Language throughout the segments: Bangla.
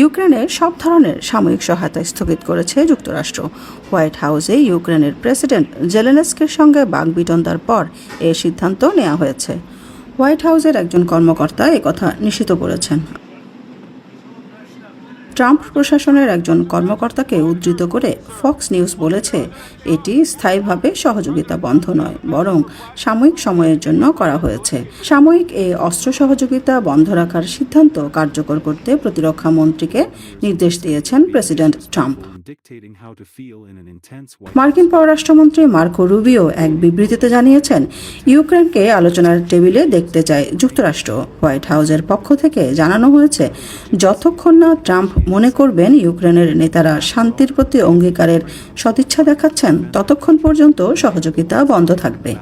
ইউক্রেনের সব ধরনের সাময়িক সহায়তা স্থগিত করেছে যুক্তরাষ্ট্র। হোয়াইট হাউসে ইউক্রেনের প্রেসিডেন্ট জেলেনেস্কের সঙ্গে বাগবিতন্দার পর এ সিদ্ধান্ত নেওয়া হয়েছে। হোয়াইট হাউসের একজন কর্মকর্তা একথা নিশ্চিত করেছেন ট্রাম্প প্রশাসনের একজন কর্মকর্তাকে উদ্ধৃত করে ফক্স নিউজ বলেছে এটি স্থায়ীভাবে সহযোগিতা বন্ধ নয় বরং সাময়িক সময়ের জন্য করা হয়েছে। সাময়িক এই অস্ত্র সহযোগিতা বন্ধ রাখার সিদ্ধান্ত কার্যকর করতে প্রতিরক্ষা মন্ত্রীকে নির্দেশ দিয়েছেন প্রেসিডেন্ট ট্রাম্প. মার্কিন পররাষ্ট্রমন্ত্রী মার্কো রুবিও এক বিবৃতিতে জানিয়েছেন ইউক্রেনকে আলোচনার টেবিলে দেখতে চায় যুক্তরাষ্ট্র। হোয়াইট হাউসের পক্ষ থেকে জানানো হয়েছে যতক্ষণ না ট্রাম্প মনে করবেন ইউক্রেনের নেতারা শান্তির প্রতি অঙ্গীকারের সদিচ্ছা দেখাচ্ছেন ততক্ষণ পর্যন্ত সহযোগিতা বন্ধ থাকবে।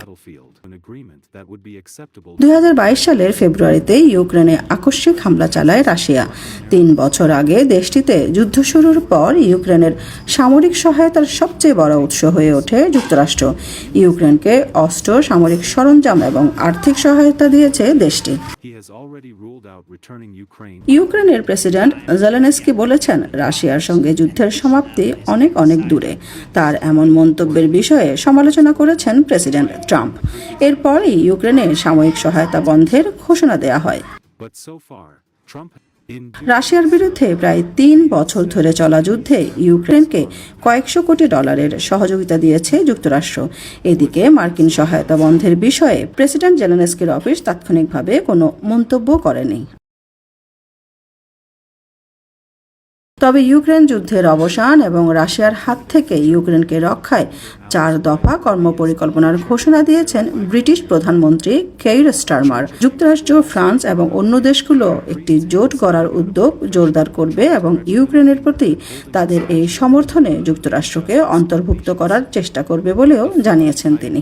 সালের ফেব্রুয়ারিতে ইউক্রেনে আকস্মিক হামলা চালায় রাশিয়া। তিন বছর আগে দেশটিতে যুদ্ধ শুরুর পর ইউক্রেনের সামরিক সহায়তার সবচেয়ে বড় উৎস হয়ে ওঠে যুক্তরাষ্ট্র। ইউক্রেনকে অস্ত্র সামরিক সরঞ্জাম এবং আর্থিক সহায়তা দিয়েছে দেশটি। ইউক্রেনের প্রেসিডেন্ট জেলেনস্কি বলেছেন রাশিয়ার সঙ্গে যুদ্ধের সমাপ্তি অনেক অনেক দূরে। তার এমন মন্তব্যের বিষয়ে সমালোচনা করেছেন প্রেসিডেন্ট ট্রাম্প। এরপরই ইউক্রেনে সাময়িক সহায়তা বন্ধের ঘোষণা দেয়া হয়। রাশিয়ার বিরুদ্ধে প্রায় তিন বছর ধরে চলা যুদ্ধে ইউক্রেনকে কয়েকশো কোটি ডলারের সহযোগিতা দিয়েছে যুক্তরাষ্ট্র। এদিকে মার্কিন সহায়তা বন্ধের বিষয়ে প্রেসিডেন্ট জেলেনস্কির অফিস তাৎক্ষণিকভাবে কোনো মন্তব্য করেনি। তবে ইউক্রেন যুদ্ধের অবসান এবং রাশিয়ার হাত থেকে ইউক্রেনকে রক্ষায় চার দফা কর্মপরিকল্পনার ঘোষণা দিয়েছেন ব্রিটিশ প্রধানমন্ত্রী কেইর স্টারমার। যুক্তরাষ্ট্র, ফ্রান্স এবং অন্য দেশগুলো একটি জোট গড়ার উদ্যোগ জোরদার করবে এবং ইউক্রেনের প্রতি তাদের এই সমর্থনে যুক্তরাষ্ট্রকে অন্তর্ভুক্ত করার চেষ্টা করবে বলেও জানিয়েছেন তিনি।